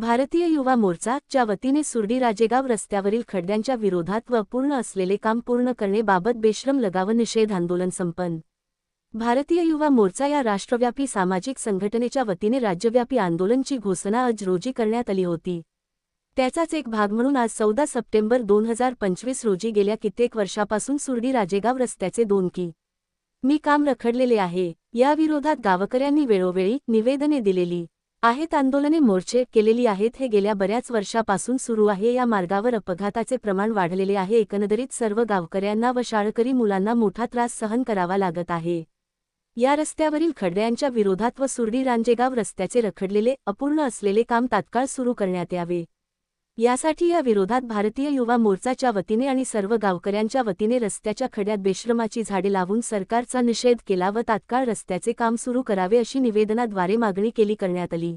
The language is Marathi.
भारतीय युवा मोर्चा च्या वतीने सुर्डी राजेगाव रस्त्यावरील खड्ड्यांच्या विरोधात व पूर्ण असलेले काम पूर्ण करणेबाबत बेश्रम लगाव निषेध आंदोलन संपन्न. भारतीय युवा मोर्चा या राष्ट्रव्यापी सामाजिक संघटनेच्या वतीने राज्यव्यापी आंदोलनची घोषणा आज रोजी करण्यात आली होती. त्याचाच एक भाग म्हणून आज चौदा सप्टेंबर दोन हजार पंचवीस रोजी गेल्या कित्येक वर्षापासून सुर्डी राजेगाव रस्त्याचे दोन की. मी काम रखडलेले आहे या विरोधात गावकऱ्यांनी वेळोवेळी निवेदने दिलेली. आहेत आंदोलने मोर्चे केलेली आहेत हे गेल्या बऱ्याच वर्षापासून सुरू आहे. या मार्गावर अपघाताचे प्रमाण वाढलेले आहे. एकंदरीत सर्व गावकऱ्यांना व शाळकरी मुलांना मोठा त्रास सहन करावा लागत आहे. या रस्त्यावरील खड्ड्यांच्या विरोधात व सुर्डी रांजेगाव रस्त्याचे रखडलेले अपूर्ण असलेले काम तात्काळ सुरू करण्यात यावे. यासाठी या विरोधात भारतीय युवा मोर्चाच्या वतीने आणि सर्व गावकऱ्यांच्या वतीने रस्त्याच्या खड्यात बेश्रमाची झाडे लावून सरकारचा निषेध केला व तात्काळ रस्त्याचे काम सुरू करावे अशी निवेदनाद्वारे मागणी केली करण्यात आली.